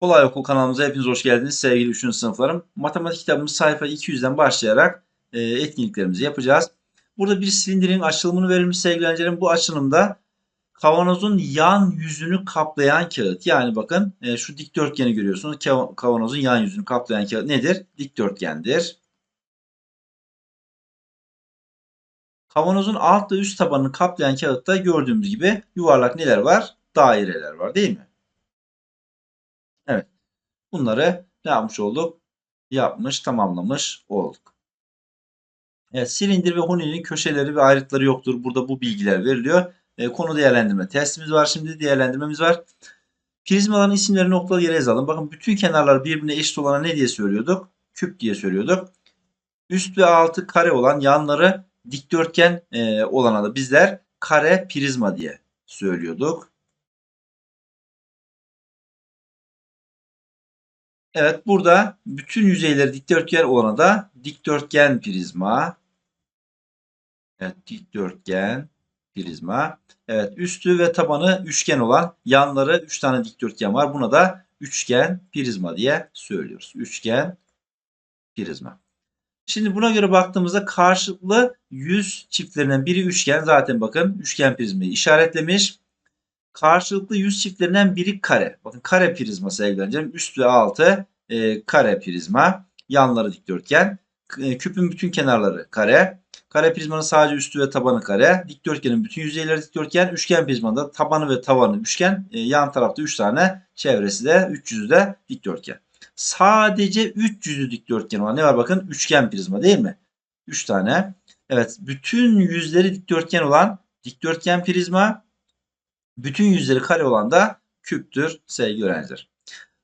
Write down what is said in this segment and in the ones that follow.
Kolay Okul kanalımıza hepiniz hoş geldiniz sevgili 3. sınıflarım. Matematik kitabımız sayfa 200'den başlayarak e, etkinliklerimizi yapacağız. Burada bir silindirin açılımını verilmiş sevgili öğrencilerim. Bu açılımda kavanozun yan yüzünü kaplayan kağıt. Yani bakın e, şu dikdörtgeni görüyorsunuz. Kav- Kavanozun yan yüzünü kaplayan kağıt nedir? Dikdörtgendir. Kavanozun alt ve üst tabanını kaplayan kağıtta gördüğümüz gibi yuvarlak neler var? Daireler var değil mi? Evet. Bunları ne yapmış olduk? Yapmış, tamamlamış olduk. Evet, silindir ve huninin köşeleri ve ayrıtları yoktur. Burada bu bilgiler veriliyor. E, konu değerlendirme testimiz var. Şimdi değerlendirmemiz var. Prizmaların isimlerini noktalı yere yazalım. Bakın bütün kenarlar birbirine eşit olana ne diye söylüyorduk? Küp diye söylüyorduk. Üst ve altı kare olan yanları dikdörtgen e, olana da bizler kare prizma diye söylüyorduk. Evet burada bütün yüzeyleri dikdörtgen olana da dikdörtgen prizma. Evet dikdörtgen prizma. Evet üstü ve tabanı üçgen olan yanları 3 tane dikdörtgen var. Buna da üçgen prizma diye söylüyoruz. Üçgen prizma. Şimdi buna göre baktığımızda karşılıklı yüz çiftlerinden biri üçgen. Zaten bakın üçgen prizmayı işaretlemiş. Karşılıklı yüz çiftlerinden biri kare. Bakın kare prizma sevgili öğrencilerim. Üst ve altı e, kare prizma. Yanları dikdörtgen. E, küpün bütün kenarları kare. Kare prizmanın sadece üstü ve tabanı kare. Dikdörtgenin bütün yüzeyleri dikdörtgen. Üçgen prizmada tabanı ve tavanı üçgen. E, yan tarafta 3 tane. Çevresi de 300'ü de dikdörtgen. Sadece 300'ü dikdörtgen olan ne var bakın? Üçgen prizma değil mi? 3 tane. Evet. Bütün yüzleri dikdörtgen olan dikdörtgen prizma. Bütün yüzleri kare olan da küptür sevgili öğrenciler.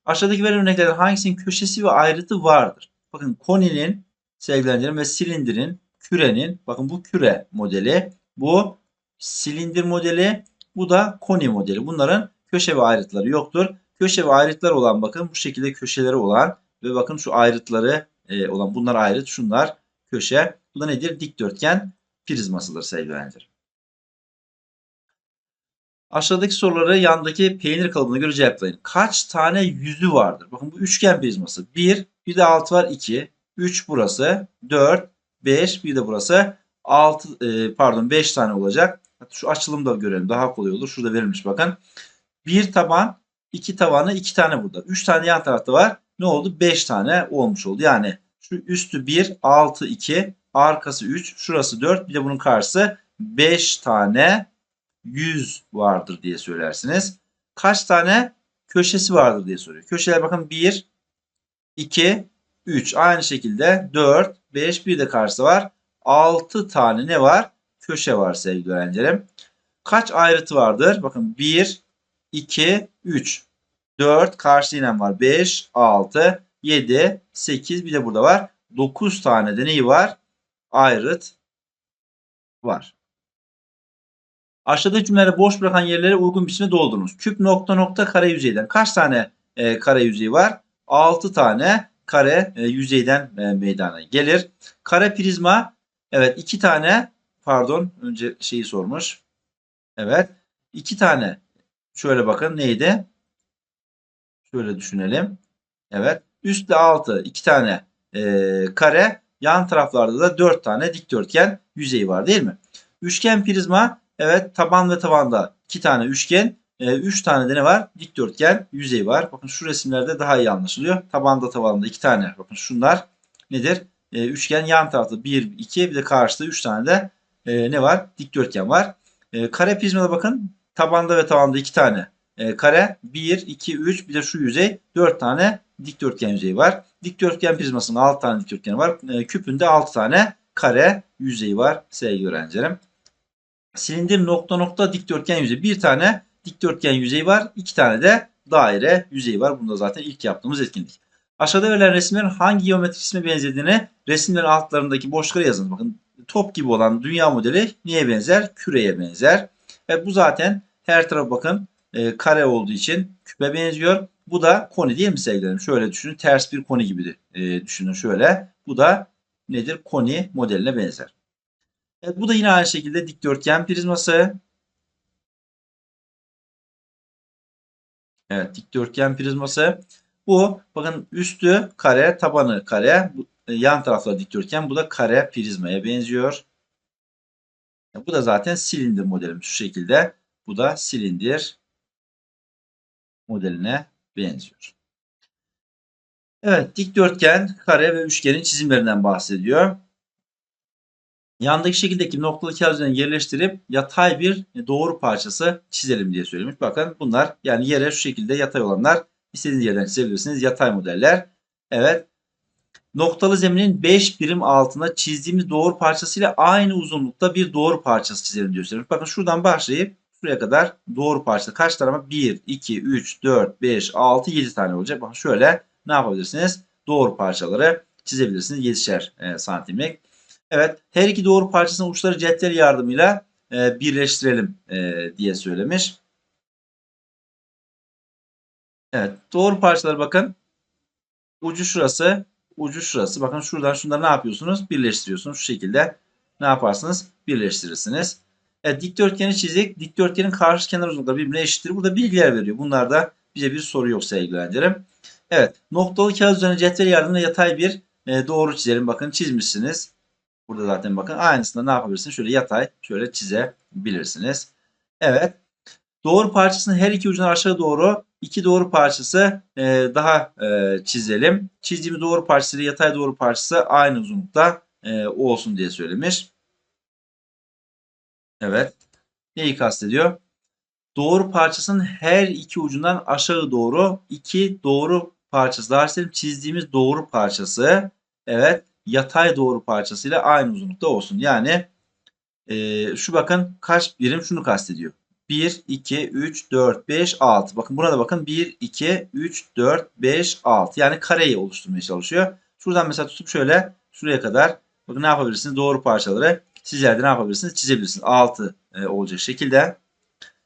Aşağıdaki verilen örneklerden hangisinin köşesi ve ayrıtı vardır? Bakın koninin sevgili öğrencilerim ve silindirin, kürenin, bakın bu küre modeli, bu silindir modeli, bu da koni modeli. Bunların köşe ve ayrıtları yoktur. Köşe ve ayrıtları olan bakın bu şekilde köşeleri olan ve bakın şu ayrıtları e, olan bunlar ayrıt, şunlar köşe. Bu da nedir? Dikdörtgen prizmasıdır sevgili. Aşağıdaki soruları yandaki peynir kalıbına göre cevaplayın. Kaç tane yüzü vardır? Bakın bu üçgen prizması. 1, bir de 6 var 2. 3 burası. 4, 5, bir de burası. 6, e, pardon 5 tane olacak. Hatta şu açılımı da görelim. Daha kolay olur. Şurada verilmiş bakın. Bir taban, iki tabanı, iki tane burada. 3 tane yan tarafta var. Ne oldu? 5 tane olmuş oldu. Yani şu üstü 1, 6, 2, arkası 3, şurası 4, bir de bunun karşısı 5 tane 100 vardır diye söylersiniz. Kaç tane köşesi vardır diye soruyor. Köşeler bakın 1, 2, 3. Aynı şekilde 4, 5 bir de karşısı var. 6 tane ne var? Köşe var sevgili öğrencilerim. Kaç ayrıtı vardır? Bakın 1, 2, 3. 4 karşı inen var. 5, 6, 7, 8 bir de burada var. 9 tane de neyi var? Ayrıt var. Aşağıdaki cümleleri boş bırakan yerlere uygun biçimde doldurunuz. Küp nokta nokta kare yüzeyden. Kaç tane e, kare yüzeyi var? 6 tane kare e, yüzeyden e, meydana gelir. Kare prizma evet 2 tane pardon önce şeyi sormuş. Evet 2 tane şöyle bakın neydi? Şöyle düşünelim. Evet üstte 6 2 tane e, kare yan taraflarda da 4 tane dikdörtgen yüzeyi var değil mi? Üçgen prizma Evet taban ve tavanda iki tane üçgen. e, üç tane de ne var? Dikdörtgen yüzey var. Bakın şu resimlerde daha iyi anlaşılıyor. Tabanda tavanda iki tane. Bakın şunlar nedir? E, üçgen yan tarafta bir, iki bir de karşıda üç tane de e, ne var? Dikdörtgen var. E, kare prizmada bakın tabanda ve tavanda iki tane e, kare. bir, iki, üç bir de şu yüzey dört tane dikdörtgen yüzeyi var. Dikdörtgen prizmasının altı tane dikdörtgeni var. E, küpünde altı tane kare yüzeyi var sevgili öğrencilerim. Silindir nokta nokta dikdörtgen yüzeyi. Bir tane dikdörtgen yüzeyi var. iki tane de daire yüzeyi var. Bunda zaten ilk yaptığımız etkinlik. Aşağıda verilen resimlerin hangi geometrik isme benzediğini resimlerin altlarındaki boşluklara yazın. Bakın top gibi olan dünya modeli niye benzer? Küreye benzer. Ve bu zaten her taraf bakın e, kare olduğu için küpe benziyor. Bu da koni değil mi sevgilerim? Şöyle düşünün. Ters bir koni gibi e, düşünün şöyle. Bu da nedir? Koni modeline benzer. Evet, bu da yine aynı şekilde dikdörtgen prizması. Evet dikdörtgen prizması. Bu bakın üstü kare tabanı kare. E, yan tarafları dikdörtgen. Bu da kare prizmaya benziyor. Bu da zaten silindir modelimiz şu şekilde. Bu da silindir modeline benziyor. Evet dikdörtgen, kare ve üçgenin çizimlerinden bahsediyor. Yandaki şekildeki noktalı kağıt üzerine yerleştirip yatay bir doğru parçası çizelim diye söylemiş. Bakın bunlar yani yere şu şekilde yatay olanlar istediğiniz yerden çizebilirsiniz. Yatay modeller. Evet. Noktalı zeminin 5 birim altına çizdiğimiz doğru parçasıyla aynı uzunlukta bir doğru parçası çizelim diyor. Bakın şuradan başlayıp şuraya kadar doğru parça. Kaç tane var? 1, 2, 3, 4, 5, 6, 7 tane olacak. Bakın şöyle ne yapabilirsiniz? Doğru parçaları çizebilirsiniz. 7'şer e, santimlik. Evet her iki doğru parçasının uçları cetvel yardımıyla e, birleştirelim e, diye söylemiş. Evet doğru parçalar bakın. Ucu şurası, ucu şurası. Bakın şuradan şunları ne yapıyorsunuz? Birleştiriyorsunuz. Şu şekilde ne yaparsınız? Birleştirirsiniz. Evet, dikdörtgeni çizdik. Dikdörtgenin karşı kenar uzunlukları birbirine eşittir. Burada bilgiler veriyor. Bunlarda bize bir soru yok sevgili. Evet noktalı kağıt üzerine cetvel yardımıyla yatay bir e, doğru çizelim. Bakın çizmişsiniz. Burada zaten bakın aynısını ne yapabilirsiniz? Şöyle yatay şöyle çizebilirsiniz. Evet. Doğru parçasının her iki ucuna aşağı doğru iki doğru parçası e, daha e, çizelim. Çizdiğimiz doğru parçası ile yatay doğru parçası aynı uzunlukta e, olsun diye söylemiş. Evet. Neyi kastediyor? Doğru parçasının her iki ucundan aşağı doğru iki doğru parçası. Daha çizdiğimiz doğru parçası. Evet yatay doğru parçasıyla aynı uzunlukta olsun. Yani e, şu bakın kaç birim şunu kastediyor. 1, 2, 3, 4, 5, 6. Bakın burada bakın 1, 2, 3, 4, 5, 6. Yani kareyi oluşturmaya çalışıyor. Şuradan mesela tutup şöyle şuraya kadar bakın ne yapabilirsiniz? Doğru parçaları sizler de ne yapabilirsiniz? Çizebilirsiniz. 6 e, olacak şekilde.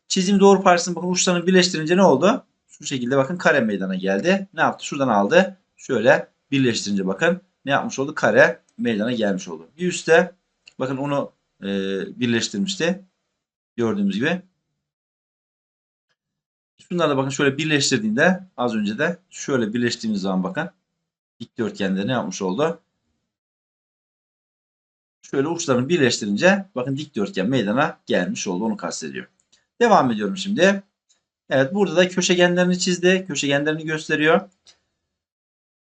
Çizim doğru parçasını bakın uçlarını birleştirince ne oldu? Şu şekilde bakın kare meydana geldi. Ne yaptı? Şuradan aldı. Şöyle birleştirince bakın ne yapmış oldu? Kare meydana gelmiş oldu. Bir üstte bakın onu e, birleştirmişti. Gördüğümüz gibi. Şunları da bakın şöyle birleştirdiğinde az önce de şöyle birleştiğimiz zaman bakın dikdörtgende ne yapmış oldu? Şöyle uçlarını birleştirince bakın dikdörtgen meydana gelmiş oldu. Onu kastediyor. Devam ediyorum şimdi. Evet burada da köşegenlerini çizdi. Köşegenlerini gösteriyor.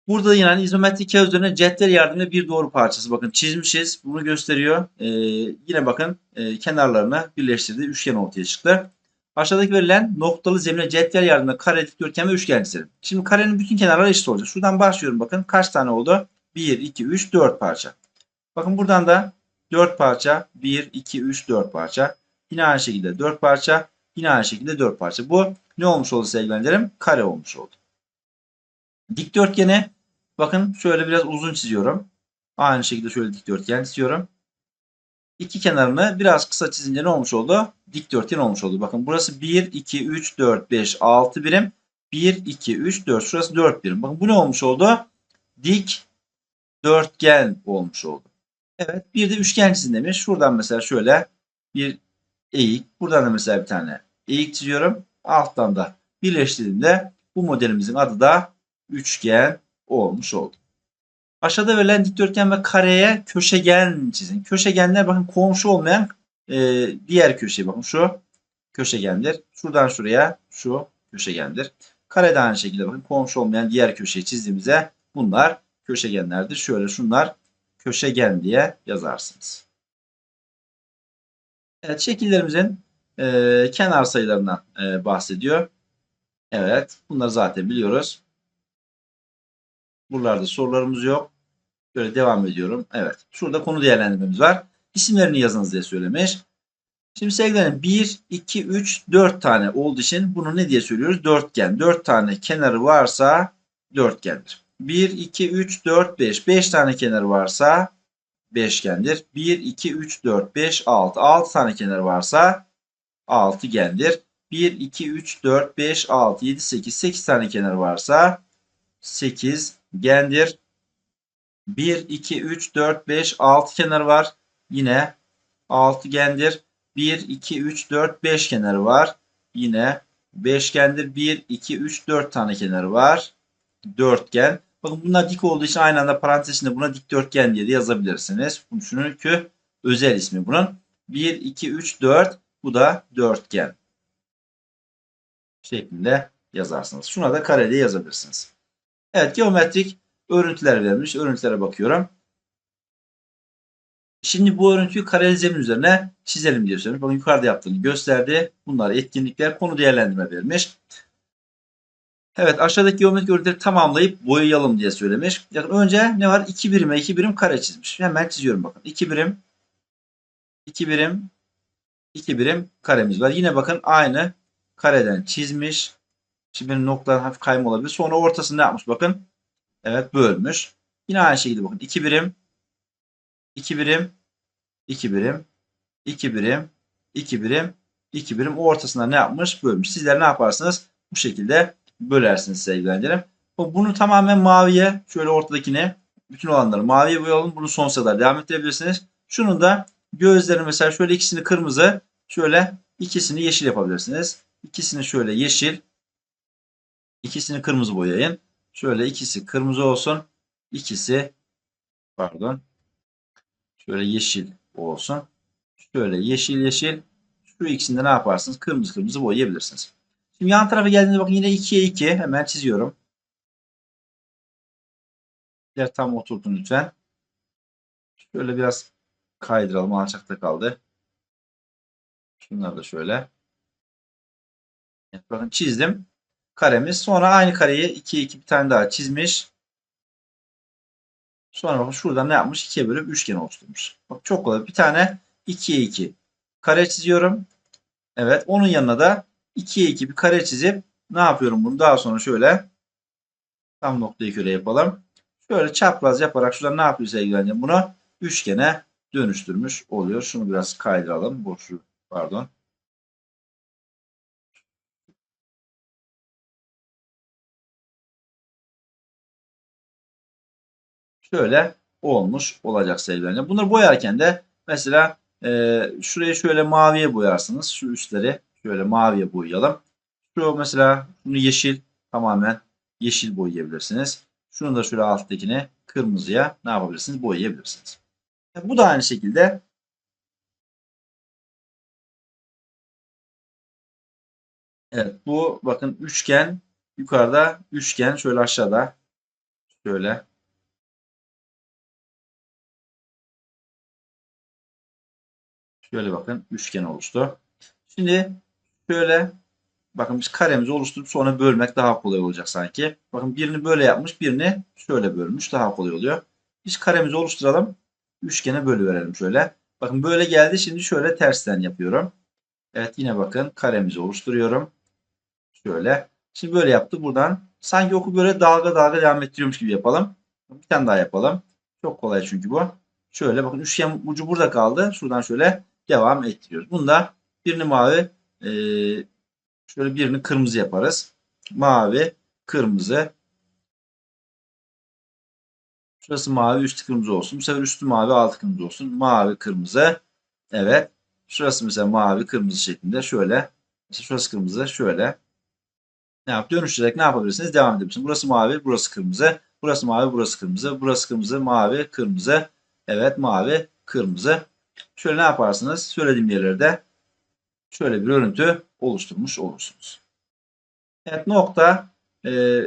Burada yine izometrik kağıt üzerine cetvel yardımıyla bir doğru parçası bakın çizmişiz. Bunu gösteriyor. Ee, yine bakın e, kenarlarına birleştirdi. Üçgen ortaya çıktı. Aşağıdaki verilen noktalı zemine cetvel yardımıyla kare, dikdörtgen ve üçgen çizelim. Şimdi karenin bütün kenarları eşit olacak. Şuradan başlıyorum bakın. Kaç tane oldu? 1, 2, 3, 4 parça. Bakın buradan da 4 parça. 1, 2, 3, 4 parça. Yine aynı şekilde 4 parça. Yine aynı şekilde 4 parça. Bu ne olmuş oldu sevgili Kare olmuş oldu. Dikdörtgeni bakın şöyle biraz uzun çiziyorum. Aynı şekilde şöyle dikdörtgen çiziyorum. İki kenarını biraz kısa çizince ne olmuş oldu? Dikdörtgen olmuş oldu. Bakın burası 1, 2, 3, 4, 5, 6 birim. 1, 2, 3, 4. Şurası 4 birim. Bakın bu ne olmuş oldu? Dik dörtgen olmuş oldu. Evet bir de üçgen çizin demiş. Şuradan mesela şöyle bir eğik. Buradan da mesela bir tane eğik çiziyorum. Alttan da birleştirdiğimde bu modelimizin adı da üçgen olmuş oldu. Aşağıda verilen dikdörtgen ve kareye köşegen çizin. Köşegenler bakın komşu olmayan e, diğer köşe bakın şu köşegendir. Şuradan şuraya şu köşegendir. Kare de aynı şekilde bakın komşu olmayan diğer köşeyi çizdiğimizde bunlar köşegenlerdir. Şöyle şunlar köşegen diye yazarsınız. Evet şekillerimizin e, kenar sayılarından e, bahsediyor. Evet bunları zaten biliyoruz. Buralarda sorularımız yok. Böyle devam ediyorum. Evet. Şurada konu değerlendirmemiz var. İsimlerini yazınız diye söylemiş. Şimdi sevgilerim 1, 2, 3, 4 tane olduğu için bunu ne diye söylüyoruz? Dörtgen. 4 tane kenarı varsa dörtgendir. 1, 2, 3, 4, 5. 5 tane kenarı varsa beşgendir. 1, 2, 3, 4, 5, 6. 6 tane kenarı varsa altıgendir. 1, 2, 3, 4, 5, 6, 7, 8. 8 tane kenarı varsa 8 gendir. 1, 2, 3, 4, 5, 6 kenarı var. Yine altıgendir. 1, 2, 3, 4, 5 kenarı var. Yine beşgendir. 1, 2, 3, 4 tane kenarı var. Dörtgen. Bakın bunlar dik olduğu için aynı anda parantez içinde buna dikdörtgen diye de yazabilirsiniz. Bu çünkü özel ismi bunun. 1, 2, 3, 4. Bu da dörtgen. Şeklinde yazarsınız. Şuna da kare diye yazabilirsiniz. Evet geometrik örüntüler verilmiş. Örüntülere bakıyorum. Şimdi bu örüntüyü kareli zemin üzerine çizelim diye söylüyorum. Bakın yukarıda yaptığını gösterdi. Bunlar etkinlikler konu değerlendirme verilmiş. Evet aşağıdaki geometrik örüntüleri tamamlayıp boyayalım diye söylemiş. Bakın önce ne var? 2 birime 2 birim kare çizmiş. Hemen çiziyorum bakın. 2 birim 2 birim 2 birim karemiz var. Yine bakın aynı kareden çizmiş. Şimdi noktalar hafif kayma olabilir. Sonra ortasını ne yapmış bakın. Evet bölmüş. Yine aynı şekilde bakın. 2 birim 2 birim 2 birim 2 birim 2 birim 2 birim ortasına ne yapmış? Bölmüş. Sizler ne yaparsınız? Bu şekilde bölersiniz sevgili öğrencilerim. Bunu tamamen maviye şöyle ortadakine bütün olanları maviye boyayalım. Bunu sonsuza kadar devam ettirebilirsiniz. Şunun da gözlerini mesela şöyle ikisini kırmızı şöyle ikisini yeşil yapabilirsiniz. İkisini şöyle yeşil ikisini kırmızı boyayın. Şöyle ikisi kırmızı olsun. İkisi pardon şöyle yeşil olsun. Şöyle yeşil yeşil şu ikisinde ne yaparsınız? Kırmızı kırmızı boyayabilirsiniz. Şimdi yan tarafa geldiğinde bakın yine 2'ye 2 hemen çiziyorum. Yer tam oturtun lütfen. Şöyle biraz kaydıralım. Alçakta kaldı. Şunları da şöyle. Evet, bakın çizdim. Karemiz. Sonra aynı kareyi 2'ye 2 bir tane daha çizmiş. Sonra bakın şuradan ne yapmış? 2'ye bölüp üçgen oluşturmuş. Bak çok kolay. Bir tane 2'ye 2 kare çiziyorum. Evet. Onun yanına da 2'ye 2 bir kare çizip ne yapıyorum bunu? Daha sonra şöyle tam noktayı köre yapalım. Şöyle çapraz yaparak şuradan ne yapıyor sevgili Bunu üçgene dönüştürmüş oluyor. Şunu biraz kaydıralım. Boşu pardon. Şöyle olmuş olacak sevgili Bunları boyarken de mesela e, şurayı şöyle maviye boyarsınız. Şu üstleri şöyle maviye boyayalım. Şu mesela bunu yeşil tamamen yeşil boyayabilirsiniz. Şunu da şöyle alttakine kırmızıya ne yapabilirsiniz? Boyayabilirsiniz. Bu da aynı şekilde Evet bu bakın üçgen yukarıda üçgen şöyle aşağıda şöyle şöyle bakın üçgen oluştu. Şimdi şöyle bakın biz karemizi oluşturup sonra bölmek daha kolay olacak sanki. Bakın birini böyle yapmış birini şöyle bölmüş daha kolay oluyor. Biz karemizi oluşturalım. Üçgene bölüverelim şöyle. Bakın böyle geldi. Şimdi şöyle tersten yapıyorum. Evet yine bakın karemizi oluşturuyorum. Şöyle. Şimdi böyle yaptı. Buradan sanki oku böyle dalga dalga devam ettiriyormuş gibi yapalım. Bir tane daha yapalım. Çok kolay çünkü bu. Şöyle bakın üçgen ucu burada kaldı. Şuradan şöyle devam ettiriyoruz. Bunda birini mavi e, şöyle birini kırmızı yaparız. Mavi, kırmızı. Şurası mavi, üstü kırmızı olsun. Bu sefer üstü mavi, altı kırmızı olsun. Mavi, kırmızı. Evet. Şurası mesela mavi, kırmızı şeklinde. Şöyle. Mesela şurası kırmızı. Şöyle. Ne yap? Dönüştürerek ne yapabilirsiniz? Devam edebilirsiniz. Burası mavi, burası kırmızı. Burası mavi, burası kırmızı. Burası kırmızı, mavi, kırmızı. Evet, mavi, kırmızı. Şöyle ne yaparsınız? Söylediğim yerlerde şöyle bir örüntü oluşturmuş olursunuz. Evet nokta e,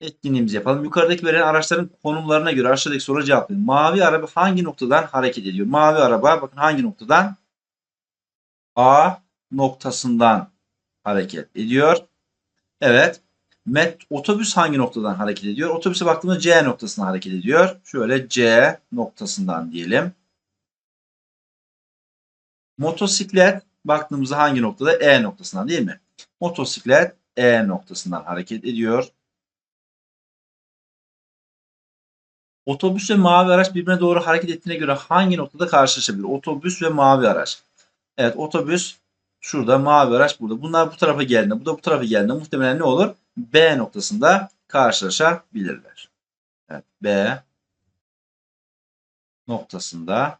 etkinliğimizi yapalım. Yukarıdaki verilen araçların konumlarına göre aşağıdaki soruya cevaplayın. Mavi araba hangi noktadan hareket ediyor? Mavi araba bakın hangi noktadan? A noktasından hareket ediyor. Evet. Met, otobüs hangi noktadan hareket ediyor? Otobüse baktığımızda C noktasından hareket ediyor. Şöyle C noktasından diyelim. Motosiklet baktığımızda hangi noktada? E noktasından değil mi? Motosiklet E noktasından hareket ediyor. Otobüs ve mavi araç birbirine doğru hareket ettiğine göre hangi noktada karşılaşabilir? Otobüs ve mavi araç. Evet otobüs şurada, mavi araç burada. Bunlar bu tarafa geldiğinde, bu da bu tarafa geldiğinde muhtemelen ne olur? B noktasında karşılaşabilirler. Evet, B noktasında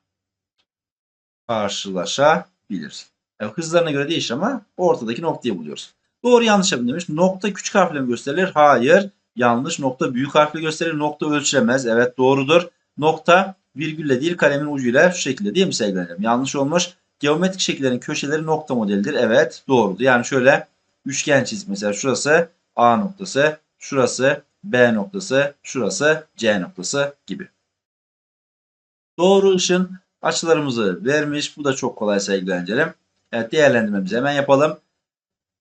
karşılaşabilir. Yani hızlarına göre değişir ama ortadaki noktayı buluyoruz. Doğru yanlış yapın demiş. Nokta küçük harfle mi gösterilir? Hayır. Yanlış. Nokta büyük harfle gösterilir. Nokta ölçülemez. Evet doğrudur. Nokta virgülle değil kalemin ucuyla şu şekilde değil mi sevgili? Yanlış olmuş. Geometrik şekillerin köşeleri nokta modelidir. Evet doğrudur. Yani şöyle üçgen çizik mesela şurası A noktası, şurası B noktası, şurası C noktası gibi. Doğru ışın açılarımızı vermiş. Bu da çok kolay sevgili öğrencilerim. Evet değerlendirmemizi hemen yapalım.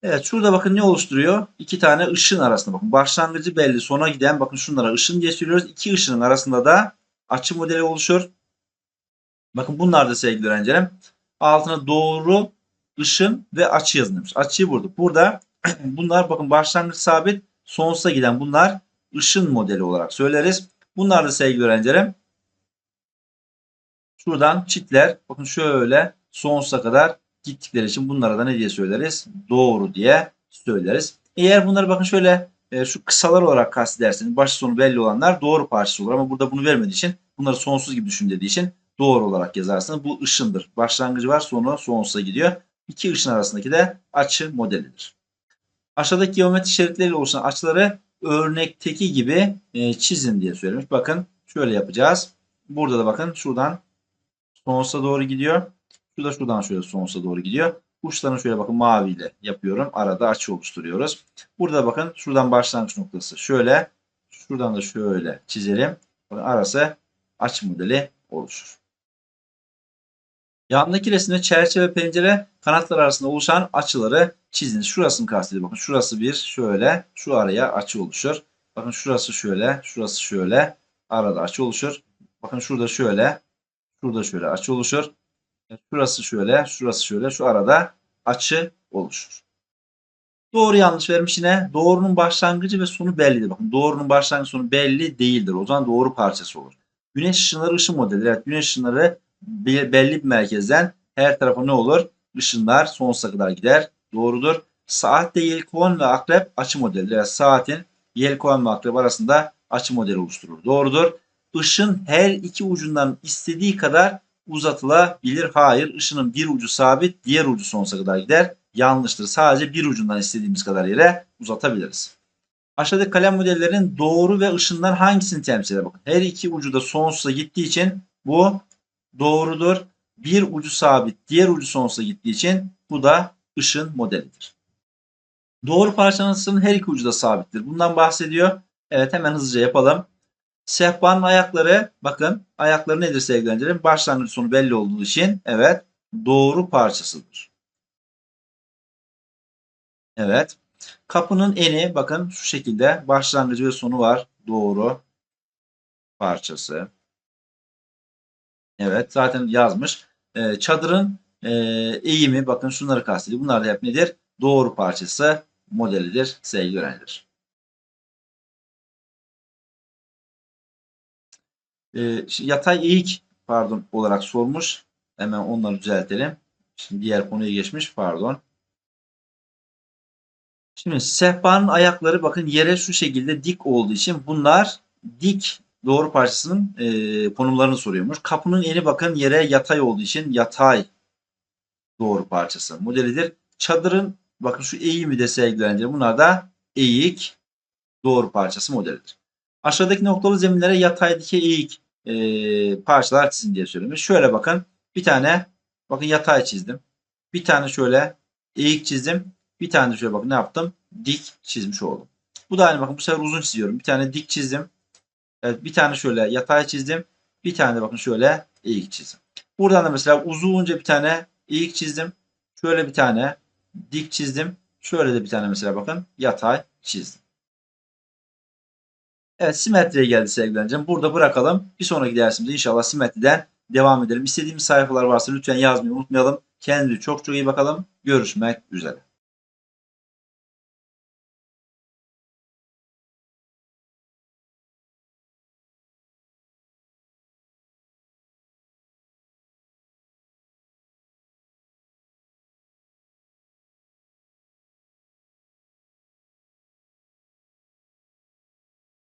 Evet şurada bakın ne oluşturuyor? İki tane ışın arasında bakın. Başlangıcı belli sona giden bakın şunlara ışın diye söylüyoruz. İki ışının arasında da açı modeli oluşur. Bakın bunlar da sevgili öğrencilerim. Altına doğru ışın ve açı yazılmış. Açıyı vurduk. Burada bunlar bakın başlangıç sabit sonsuza giden bunlar ışın modeli olarak söyleriz. Bunlar da sevgili öğrencilerim. Şuradan çitler bakın şöyle sonsuza kadar gittikleri için bunlara da ne diye söyleriz? Doğru diye söyleriz. Eğer bunları bakın şöyle e, şu kısalar olarak kastederseniz baş sonu belli olanlar doğru parçası olur ama burada bunu vermediği için bunları sonsuz gibi düşün dediği için doğru olarak yazarsınız. Bu ışındır. Başlangıcı var sonu sonsuza gidiyor. İki ışın arasındaki de açı modelidir. Aşağıdaki geometri şeritleriyle oluşan açıları örnekteki gibi e, çizin diye söylemiş. Bakın şöyle yapacağız. Burada da bakın şuradan sonsuza doğru gidiyor. Şu da şuradan şöyle sonsuza doğru gidiyor. Uçlarını şöyle bakın maviyle yapıyorum. Arada açı oluşturuyoruz. Burada bakın şuradan başlangıç noktası şöyle. Şuradan da şöyle çizelim. Bakın arası açı modeli oluşur. Yandaki resimde çerçeve pencere kanatlar arasında oluşan açıları çiziniz. Şurasını kastediyor. Bakın şurası bir şöyle. Şu araya açı oluşur. Bakın şurası şöyle. Şurası şöyle. Arada açı oluşur. Bakın şurada şöyle. Şurada şöyle açı oluşur. Şurası şöyle. Şurası şöyle. Şu arada açı oluşur. Doğru yanlış vermiş yine. Doğrunun başlangıcı ve sonu bellidir. Bakın doğrunun başlangıcı sonu belli değildir. O zaman doğru parçası olur. Güneş ışınları ışın modeli. Evet güneş ışınları belli bir merkezden her tarafa ne olur? Işınlar sonsuza kadar gider. Doğrudur. Saatte yelkovan ve akrep açı modeli. Evet, saatin yelkovan ve akrep arasında açı modeli oluşturur. Doğrudur. Işın her iki ucundan istediği kadar uzatılabilir. Hayır. Işının bir ucu sabit, diğer ucu sonsuza kadar gider. Yanlıştır. Sadece bir ucundan istediğimiz kadar yere uzatabiliriz. Aşağıdaki kalem modellerin doğru ve ışınlar hangisini temsil eder? Bakın her iki ucu da sonsuza gittiği için bu doğrudur. Bir ucu sabit, diğer ucu sonsuza gittiği için bu da ışın modelidir. Doğru parçanın her iki ucu da sabittir. Bundan bahsediyor. Evet hemen hızlıca yapalım. Sehpanın ayakları bakın ayakları nedir sevgili öğrencilerim? Başlangıç sonu belli olduğu için evet doğru parçasıdır. Evet. Kapının eni bakın şu şekilde başlangıcı ve sonu var. Doğru parçası. Evet zaten yazmış. Ee, çadırın e, eğimi bakın şunları kastediyor. Bunlar da hep nedir? Doğru parçası modelidir sevgili öğrenciler. Ee, yatay eğik pardon olarak sormuş. Hemen onları düzeltelim. Şimdi diğer konuya geçmiş pardon. Şimdi sehpanın ayakları bakın yere şu şekilde dik olduğu için bunlar dik doğru parçasının e, konumlarını soruyormuş. Kapının eni bakın yere yatay olduğu için yatay doğru parçası modelidir. Çadırın bakın şu eğimi de sevgili bunlar da eğik doğru parçası modelidir. Aşağıdaki noktalı zeminlere yatay dikey eğik e, parçalar çizin diye söylemiş. Şöyle bakın bir tane bakın yatay çizdim. Bir tane şöyle eğik çizdim. Bir tane şöyle bakın ne yaptım? Dik çizmiş oldum. Bu da aynı bakın bu sefer uzun çiziyorum. Bir tane dik çizdim. Evet, bir tane şöyle yatay çizdim. Bir tane de bakın şöyle eğik çizdim. Buradan da mesela uzunca bir tane eğik çizdim. Şöyle bir tane dik çizdim. Şöyle de bir tane mesela bakın yatay çizdim. Evet simetriye geldi sevgili Burada bırakalım. Bir sonraki dersimizde inşallah simetriden devam edelim. İstediğimiz sayfalar varsa lütfen yazmayı unutmayalım. Kendinize çok çok iyi bakalım. Görüşmek üzere.